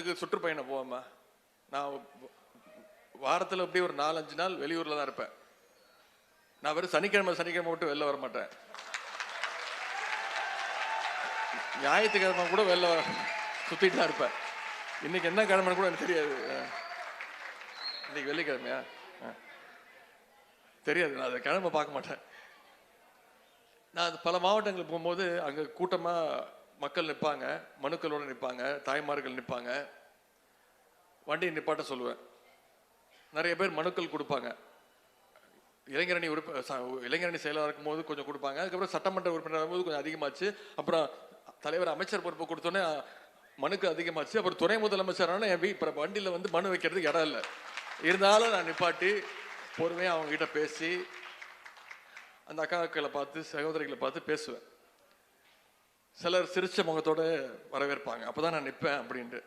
மாவட்டங்களுக்கு சுற்றுப்பயணம் போவேம்மா. நான் வாரத்தில் அப்படியே ஒரு நாலஞ்சு நாள் வெளியூரில் தான் இருப்பேன். நான் வெறும் சனிக்கிழமை சனிக்கிழமை மட்டும் வெளில வர மாட்டேன் ஞாயிற்றுக்கிழமை கூட வெளில வர சுற்றிட்டு தான் இருப்பேன். இன்னைக்கு என்ன கிழமைன்னு கூட எனக்கு தெரியாது. இன்னைக்கு வெள்ளிக்கிழமையா? தெரியாது. நான் அதை கிழமை பார்க்க மாட்டேன். நான் அது பல மாவட்டங்களுக்கு போகும்போது அங்கே கூட்டமாக மக்கள் நிற்பாங்க மனுக்களோட நிற்பாங்க தாய்மார்கள் நிற்பாங்க. வண்டியை நிப்பாட்ட சொல்லுவேன். நிறைய பேர் மனுக்கள் கொடுப்பாங்க. இளைஞரணி உறுப்ப இளைஞரணி செயலாளர் இருக்கும்போது கொஞ்சம் கொடுப்பாங்க. அதுக்கப்புறம் சட்டமன்ற உறுப்பினர் போது கொஞ்சம் அதிகமாச்சு. அப்புறம் தலைவர் அமைச்சர் பொறுப்பு கொடுத்தோன்னே மனுக்கு அதிகமாச்சு. அப்புறம் துணை முதலமைச்சரான என் வீ இப்போ வண்டியில் வந்து மனு வைக்கிறதுக்கு இடம் இல்லை. இருந்தாலும் நான் நிப்பாட்டி பொறுமையாக அவங்ககிட்ட பேசி அந்த அக்காக்களை பார்த்து சகோதரிகளை பார்த்து பேசுவேன். சிலர் சிரிச்ச முகத்தோடு வரவேற்பாங்க. அப்போ தான் நான் நிற்பேன் அப்படின்ட்டு.